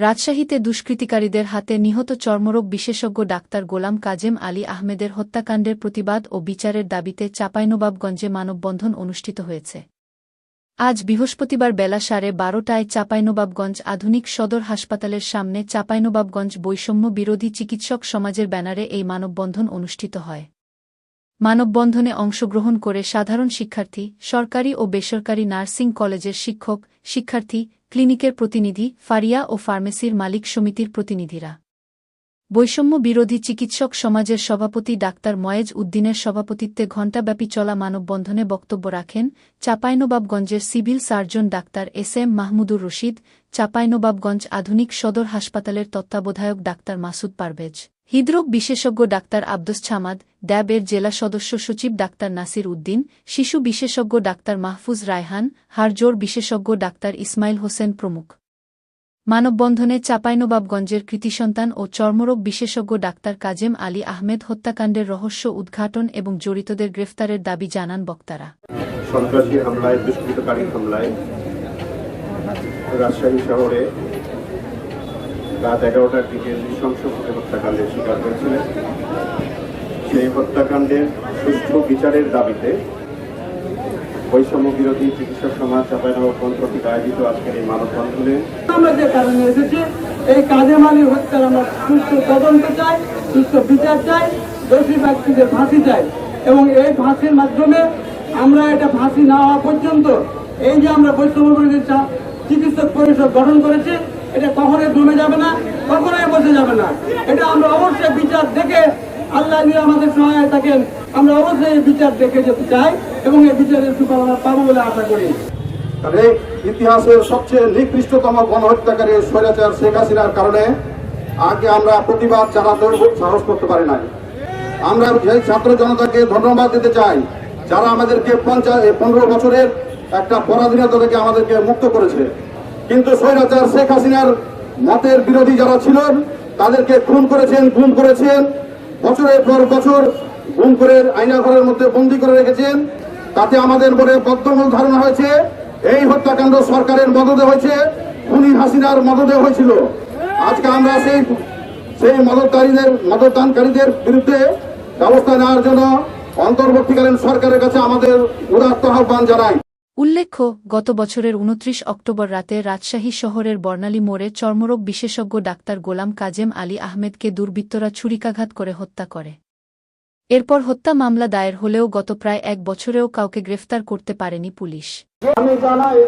রাজশাহীতে দুষ্কৃতিকারীদের হাতে নিহত চর্মরোগ বিশেষজ্ঞ ডাক্তার গোলাম কাজেম আলী আহমেদের হত্যাকাণ্ডের প্রতিবাদ ও বিচারের দাবিতে চাঁপাইনবাবগঞ্জে মানববন্ধন অনুষ্ঠিত হয়েছে। আজ বৃহস্পতিবার বেলা সাড়ে বারোটায় চাঁপাইনবাবগঞ্জ আধুনিক সদর হাসপাতালের সামনে চাঁপাইনবাবগঞ্জ বৈষম্য বিরোধী চিকিৎসক সমাজের ব্যানারে এই মানববন্ধন অনুষ্ঠিত হয়। মানববন্ধনে অংশগ্রহণ করে সাধারণ শিক্ষার্থী, সরকারি ও বেসরকারি নার্সিং কলেজের শিক্ষক, শিক্ষার্থী ক্লিনিকের প্রতিনিধি ফারিয়া ও ফার্মেসির মালিক সমিতির প্রতিনিধিরা। বৈষম্য বিরোধী চিকিৎসক সমাজের সভাপতি ডাক্তার ময়েজ উদ্দিনের সভাপতিত্বে ঘণ্টাব্যাপী চলা মানববন্ধনে বক্তব্য রাখেন চাঁপাইনবাবগঞ্জের civil surgeon doctor S M Mahmudur Rashid, Chapainawabganj আধুনিক সদর হাসপাতালের তত্ত্বাবধায়ক ডাক্তার মাসুদ পারভেজ, হৃদরোগ বিশেষজ্ঞ ডাক্তার আব্দুস ছামাদ, ড্যাবের জেলা সদস্য সচিব ডাক্তার নাসির উদ্দিন, শিশু বিশেষজ্ঞ ডাক্তার মাহফুজ রায়হান হারজোর বিশেষজ্ঞ ডাক্তার ইসমাইল হোসেন প্রমুখ। মানববন্ধনে চাঁপাইনবাবগঞ্জের কৃতিসন্তান ও চর্মরোগ বিশেষজ্ঞ ডাক্তার কাজেম আলী আহমেদ হত্যাকাণ্ডের রহস্য উদ্ঘাটন এবং জড়িতদের গ্রেফতারের দাবি জানান বক্তারা। রাজশাহী শহরে রাত এগারোটার দিকে নৃশংসভাবে হত্যাকাণ্ডের শিকার হয়েছিলেন। সেই হত্যাকাণ্ডের সুষ্ঠু বিচারের দাবিতে বৈষম্য বিরোধী চিকিৎসক সমাজ চাপাইনবাবগঞ্জ কর্তৃক আয়োজিত আজকের এই মানববন্ধনে আমরা যে কারণে এসেছি, এই কাজেম আলী হত্যার আমরা সুস্থ তদন্ত চাই সুস্থ বিচার চাই, দোষী ব্যক্তিদের ফাঁসি চাই। এবং এই ফাঁসির মাধ্যমে আমরা এটা ফাঁসি না হওয়া পর্যন্ত এই যে আমরা বৈষম্য বিরোধী চিকিৎসক পরিষদ গঠন করেছি, এটা কখনোই দমে যাবে না, কখনোই বসে যাবে না। এটা আমরা অবশ্যই বিচার দেখে আল্লাহ আমাদের সহায় থাকেন, আমরা অবশ্যই বিচার দেখে যেতে চাই এবং এই বিচারের সুফল আমরা পাবো বলে আশা করি। এই ইতিহাসের সবচেয়ে নিকৃষ্টতম গণহত্যাকারী স্বৈরাচার শেখ হাসিনার কারণে আগে আমরা প্রতিবাদ জানাতেও সাহস করতে পারি নাই। আমরা সেই ছাত্র জনতাকে ধন্যবাদ দিতে চাই, যারা আমাদেরকে পঞ্চাশ পনেরো বছরের একটা পরাধীনতা থেকে আমাদেরকে মুক্ত করেছে। কিন্তু স্বৈরাচার শেখ হাসিনার মতের বিরোধী যারা ছিলেন, তাদেরকে খুন করেছেন, গুম করেছেন বছরের পর বছর গুম করে আইনাঘরের মধ্যে বন্দি করে রেখেছেন। তাতে আমাদের মনে বদ্ধমূল ধারণা হয়েছে, এই হত্যাকাণ্ড সরকারের মদদে হয়েছে, খুনি হাসিনার মদদে হয়েছিল। আজকে আমরা সেই সেই মদতকারীদের মদতদানকারীদের বিরুদ্ধে ব্যবস্থা নেওয়ার জন্য অন্তর্বর্তীকালীন সরকারের কাছে আমাদের উদাত্ত আহ্বান জানাই। উল্লেখ্য, গত বছরের উনত্রিশ অক্টোবর রাতে রাজশাহী শহরের বর্ণালী মোড়ে চর্মরোগ বিশেষজ্ঞ ডাক্তার গোলাম কাজেম আলী আহমেদকে দুর্বৃত্তরা ছুরিকাঘাত করে হত্যা করে। এরপর হত্যা মামলা দায়ের হলেও গত প্রায় এক বছরেও কাউকে গ্রেফতার করতে পারেনি পুলিশ। আমি জানাই